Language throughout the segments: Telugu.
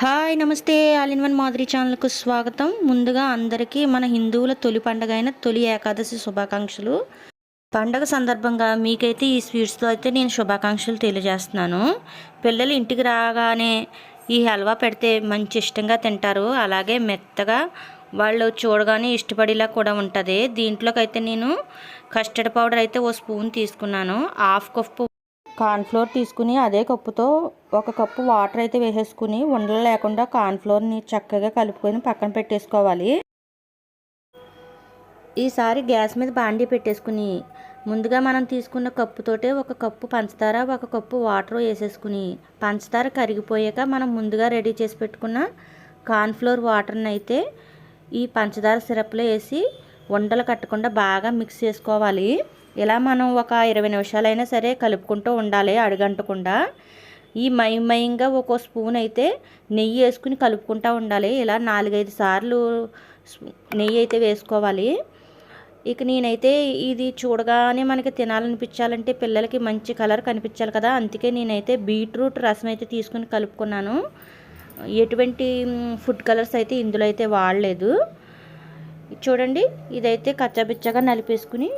హాయ్ నమస్తే. ఆల్ ఇన్ వన్ మాధురి ఛానల్కు స్వాగతం. ముందుగా అందరికీ మన హిందువుల తొలి పండగ అయిన తొలి ఏకాదశి శుభాకాంక్షలు. పండగ సందర్భంగా మీకైతే ఈ స్వీట్స్తో అయితే నేను శుభాకాంక్షలు తెలియజేస్తున్నాను. పిల్లలు ఇంటికి రాగానే ఈ హల్వా పెడితే మంచి ఇష్టంగా తింటారు. అలాగే మెత్తగా వాళ్ళు చూడగానే ఇష్టపడేలా కూడా ఉంటుంది. దీంట్లోకి అయితే నేను కస్టర్డ్ పౌడర్ అయితే ఓ స్పూన్ తీసుకున్నాను. హాఫ్ కప్పు కార్న్ఫ్లోర్ తీసుకుని అదే కప్పుతో ఒక కప్పు వాటర్ అయితే వేసేసుకుని ఉండలు లేకుండా కార్న్ఫ్లోర్ని చక్కగా కలుపుకొని పక్కన పెట్టేసుకోవాలి. ఈసారి గ్యాస్ మీద బాండీ పెట్టేసుకుని ముందుగా మనం తీసుకున్న కప్పుతోటే ఒక కప్పు పంచదార ఒక కప్పు వాటర్ వేసేసుకుని పంచదార కరిగిపోయాక మనం ముందుగా రెడీ చేసి పెట్టుకున్న కార్న్ఫ్లోర్ వాటర్ని అయితే ఈ పంచదార సిరప్లో వేసి ఉండలు కట్టకుండా బాగా మిక్స్ చేసుకోవాలి. ఇలా మనం ఒక ఇరవై నిమిషాలైనా సరే కలుపుకుంటూ ఉండాలి అడుగంటకుండా. ఈ మయంగా ఒక స్పూన్ అయితే నెయ్యి వేసుకుని కలుపుకుంటూ ఉండాలి. ఇలా నాలుగైదు సార్లు నెయ్యి అయితే వేసుకోవాలి. ఇక నేనైతే ఇది చూడగానే మనకి తినాలనిపించాలంటే పిల్లలకి మంచి కలర్ కనిపించాలి కదా. అందుకే నేనైతే బీట్రూట్ రసం అయితే తీసుకుని కలుపుకున్నాను. ఎటువంటి ఫుడ్ కలర్స్ అయితే ఇందులో అయితే వాడలేదు. చూడండి ఇదైతే కచ్చాబిచ్చగా నలిపేసుకుని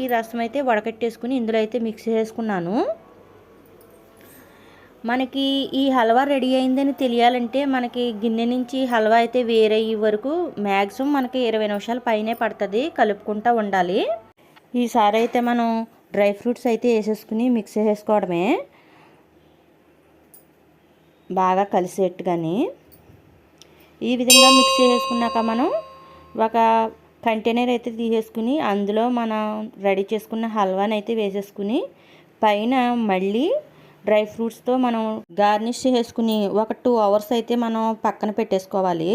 ఈ రసం అయితే వడకట్టేసుకుని ఇందులో అయితే మిక్స్ చేసుకున్నాను. మనకి ఈ హల్వా రెడీ అయిందని తెలియాలంటే మనకి గిన్నె నుంచి హల్వా అయితే వేరే వరకు మ్యాక్సిమం మనకి ఇరవై నిమిషాల పైనే పడుతుంది కలుపుకుంటూ ఉండాలి. ఈసారి అయితే మనం డ్రై ఫ్రూట్స్ అయితే వేసేసుకుని మిక్స్ చేసుకోవడమే. బాగా కలిసేట్టుగాని ఈ విధంగా మిక్స్ చేసుకున్నాక మనం ఒక కంటైనర్ అయితే తీసేసుకుని అందులో మనం రెడీ చేసుకున్న హల్వాని అయితే వేసేసుకుని పైన మళ్ళీ డ్రై ఫ్రూట్స్తో మనం గార్నిష్ చేసుకుని ఒక టూ అవర్స్ అయితే మనం పక్కన పెట్టేసుకోవాలి.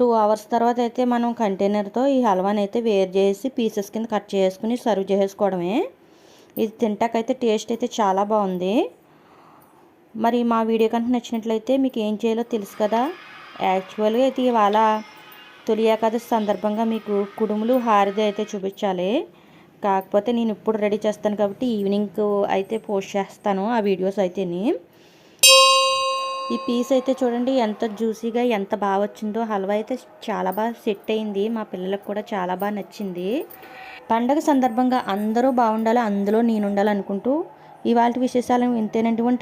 టూ అవర్స్ తర్వాత అయితే మనం కంటైనర్తో ఈ హల్వాని అయితే వేరు చేసి పీసెస్ కింద కట్ చేసుకుని సర్వ్ చేసుకోవడమే. ఇది తింటాకైతే టేస్ట్ అయితే చాలా బాగుంది. మరి మా వీడియో కనుక నచ్చినట్లయితే మీకు ఏం చేయాలో తెలుసు కదా? యాక్చువల్గా అయితే ఇవాళ తొలి ఏకాదశి సందర్భంగా మీకు కుడుములు హారది అయితే చూపించాలి. కాకపోతే నేను ఇప్పుడు రెడీ చేస్తాను కాబట్టి ఈవినింగ్ అయితే పోస్ట్ చేస్తాను. ఆ వీడియోస్ అయితేని. ఈ పీస్ అయితే చూడండి ఎంత జ్యూసీగా ఎంత బాగా వచ్చిందో. హల్వా అయితే చాలా బాగా సెట్ అయింది. మా పిల్లలకు కూడా చాలా బాగా నచ్చింది. పండగ సందర్భంగా అందరూ బాగుండాలి అందులో నేను ఉండాలనుకుంటూ ఇవాళ విశేషాలను ఇంతేనండి. ఉంటా